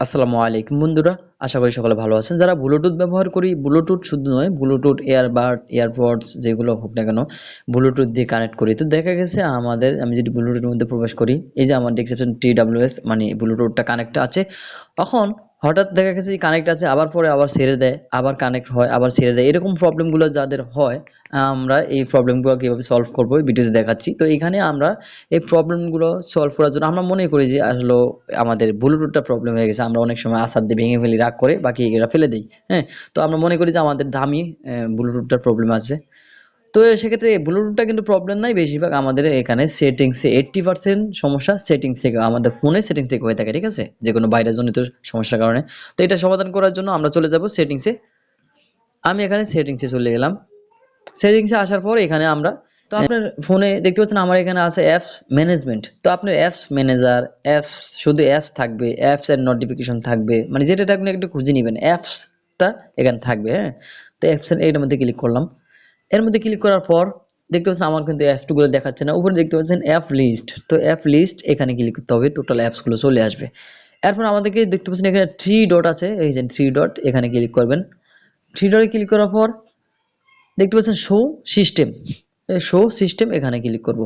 আসসালামু আলাইকুম বন্ধুরা, আশা করি সকলে ভালো আছেন। যারা ব্লুটুথ ব্যবহার করি ব্লুটুথ শুধু নয় ব্লুটুথ এয়ারবাড এয়ারপডস যেগুলো হোক না কেন ব্লুটুথ দিয়ে কানেক্ট করি। তো দেখা গেছে আমাদের, আমি যদি ব্লুটুথের মধ্যে প্রবেশ করি, এই যে আমার দেখছেন টি ডাব্লিউএস মানে ব্লুটুথটা কানেক্ট আছে, তখন হঠাৎ দেখা গেছে কানেক্ট আছে, আবার পরে আবার ছেড়ে দেয়, আবার কানেক্ট হয়, আবার ছেড়ে দেয়। এরকম প্রবলেমগুলো যাদের হয়, আমরা এই প্রবলেমগুলো কীভাবে সলভ করব ভিডিওতে দেখাচ্ছি। তো এখানে আমরা এই প্রবলেমগুলো সলভ করার জন্য আমরা মনে করি যে, আসলে আমাদের ব্লুটুথটা প্রবলেম হয়ে গেছে। আমরা অনেক সময় আসার দিয়ে ভেঙে ফেলি, রাগ করে বাকি এগুলো ফেলে দিই হ্যাঁ? তো আমরা মনে করি যে আমাদের দামি ব্লুটুথটার প্রবলেম আছে। তো সেক্ষেত্রে ব্লুটুথটা কিন্তু প্রবলেম নাই। বেশিরভাগ আমাদের এখানে সেটিংসে এইট্টি পার্সেন্ট সমস্যা সেটিংস থেকে আমাদের ফোনের সেটিংস থেকে হয়ে থাকে ঠিক আছে? যে কোনো বাইরে জনিত সমস্যার কারণে। তো এটা সমাধান করার জন্য আমরা চলে যাব সেটিংসে আমি এখানে সেটিংসে চলে গেলাম। সেটিংসে আসার পর এখানে আমরা তো আপনার ফোনে দেখতে পাচ্ছেন আমার এখানে আছে অ্যাপস ম্যানেজমেন্ট তো আপনার অ্যাপস ম্যানেজার অ্যাপস শুধু অ্যাপস থাকবে অ্যাপস এর নোটিফিকেশন থাকবে মানে যেটা আপনি একটু খুঁজে নেবেন। অ্যাপসটা এখানে থাকবে হ্যাঁ? তো অ্যাপস এর মধ্যে ক্লিক করলাম। এর মধ্যে ক্লিক করার পর দেখতে পাচ্ছেন আমার কিন্তু অ্যাপসগুলো দেখাচ্ছে না। উপরে দেখতে পাচ্ছেন অ্যাপ লিস্ট তো অ্যাপ লিস্ট এখানে ক্লিক করতে হবে টোটাল অ্যাপসগুলো চলে আসবে। এরপর আমাদেরকে দেখতে পাচ্ছেন এখানে থ্রি ডট আছে, এই যে থ্রি ডট এখানে ক্লিক করবেন। থ্রি ডটে ক্লিক করার পর দেখতে পাচ্ছেন শো সিস্টেম শো সিস্টেম এখানে ক্লিক করব।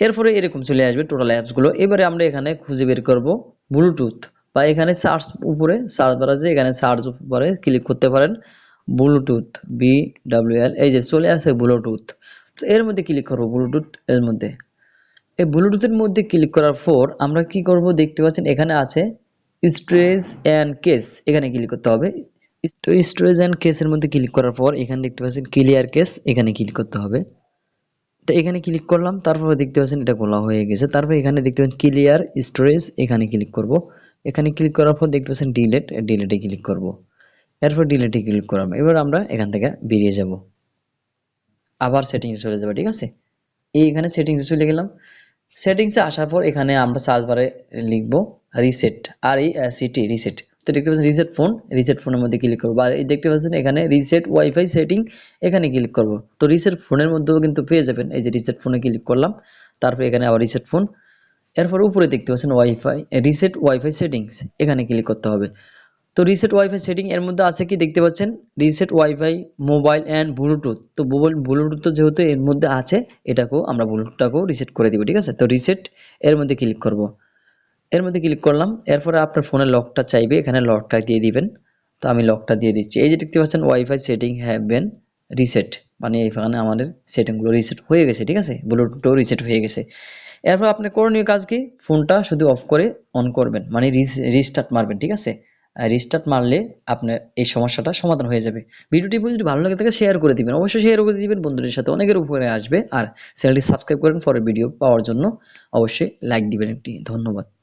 এরপরে এরকম চলে আসবে টোটাল অ্যাপসগুলো এবারে আমরা এখানে খুঁজে বের করব ব্লুটুথ বা এখানে সার্চ উপরে সার্চ বার আছে, এখানে সার্চ উপরে ক্লিক করতে পারেন। ব্লুটুথ বি ডাব্লিউ এল এই যে চলে আসে ব্লুটুথ তো এর মধ্যে ক্লিক করব ব্লুটুথ এর মধ্যে। এই ব্লুটুথের মধ্যে ক্লিক করার পর আমরা কি করব দেখতে পাচ্ছেন এখানে আছে স্টোরেজ অ্যান্ড কেস এখানে ক্লিক করতে হবে। তো স্টোরেজ অ্যান্ড কেসের মধ্যে ক্লিক করার পর এখানে দেখতে পাচ্ছেন ক্লিয়ার কেস এখানে ক্লিক করতে হবে। তো এখানে ক্লিক করলাম, তারপরে দেখতে পাচ্ছেন এটা খোলা হয়ে গেছে। তারপর এখানে দেখতে পাচ্ছেন ক্লিয়ার স্টোরেজ এখানে ক্লিক করব। এখানে ক্লিক করার পর দেখতে পাচ্ছেন ডিলেট ডিলেটে ক্লিক করব। এরপর ডিলেটে ক্লিক করলাম। এবার আমরা এখান থেকে বেরিয়ে যাব। আবার সেটিংসে চলে যাব, ঠিক আছে? এই এখানে সেটিংসে চলে গেলাম। সেটিংসে আসার পর এখানে আমরা সার্চ বারে লিখব রিসেট আর এই সিটি রিসেট তো দেখতে পাচ্ছেন রিসেট ফোন রিসেট ফোনের মধ্যে ক্লিক করব। আর এই দেখতে পাচ্ছেন এখানে রিসেট ওয়াইফাই সেটিং এখানে ক্লিক করব। তো রিসেট ফোনের মধ্যেও কিন্তু পেয়ে যাবেন। এই যে রিসেট ফোনে ক্লিক করলাম, তারপর এখানে আবার রিসেট ফোন এরপর উপরে দেখতে পাচ্ছেন ওয়াইফাই রিসেট ওয়াইফাই সেটিংস এখানে ক্লিক করতে হবে। তো রিসেট ওয়াইফাই সেটিং এর মধ্যে আছে কি দেখতে পাচ্ছেন? Reset wifi mobile and bluetooth তো ব্লুটুথ তো যেহেতু এর মধ্যে আছে, এটাকেও আমরা ব্লুটুথটাকেও রিসেট করে দিব, ঠিক আছে? তো রিসেট এর মধ্যে ক্লিক করব। এর মধ্যে ক্লিক করলাম, এরপরে আপনার ফোনের লকটা চাইবে, এখানে লকটা দিয়ে দিবেন। তো আমি লকটা দিয়ে দিচ্ছি। এই যে দেখতে পাচ্ছেন wifi setting have been reset মানে এখানে আমাদের সেটিংগুলো রিসেট হয়ে গেছে, ঠিক আছে? ব্লুটুথও রিসেট হয়ে গেছে। এরপর আপনার করণীয় কাজ কি? ফোনটা শুধু অফ করে অন করবেন। মানে রিস্টার্ট মারবেন, ঠিক আছে? রিস্টার্ট মারলে আপনার এই সমস্যাটা সমাধান হয়ে যাবে। ভিডিওটি যদি ভালো লাগে থাকে শেয়ার করে দিবেন। অবশ্যই শেয়ার করে দিবেন। বন্ধুদের সাথে অনেকের উপরে আসবে। আর চ্যানেলটি সাবস্ক্রাইব করেন পরের ভিডিও পাওয়ার জন্য। অবশ্যই লাইক দিবেন একটি। ধন্যবাদ।